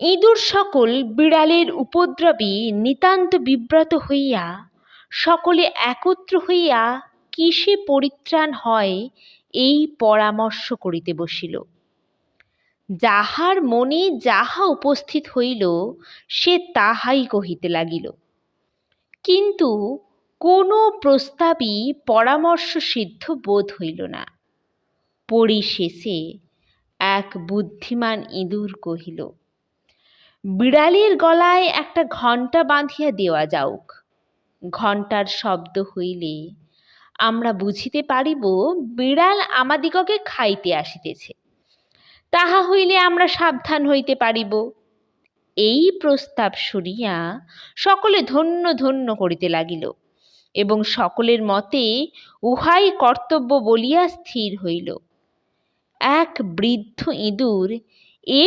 ইঁদুর সকল বিড়ালের উপদ্রবে নিতান্ত বিব্রত হইয়া, সকলে একত্র হইয়া কিসে পরিত্রাণ হয়, এই পরামর্শ করিতে বসিল। যাহার মনে যাহা উপস্থিত হইল, সে তাহাই কহিতে লাগিল, কিন্তু কোনো প্রস্তাবই পরামর্শ সিদ্ধ বোধ হইল না। পরিশেষে এক বুদ্ধিমান ইঁদুর কহিল বিড়ালের গলায় একটা ঘণ্টা বাঁধিয়া দেওয়া যাউক। ঘণ্টার শব্দ হইলে আমরা বুঝিতে পারিব, বিড়াল আমাদিগকে খাইতে আসিতেছে। তাহা হইলে আমরা সাবধান হইতে পারিব। এই প্রস্তাব শুনিয়া সকলে ধন্য ধন্য করিতে লাগিল এবং সকলের মতে উহাই কর্তব্য বলিয়া স্থির হইল। এক বৃদ্ধ ইঁদুর এ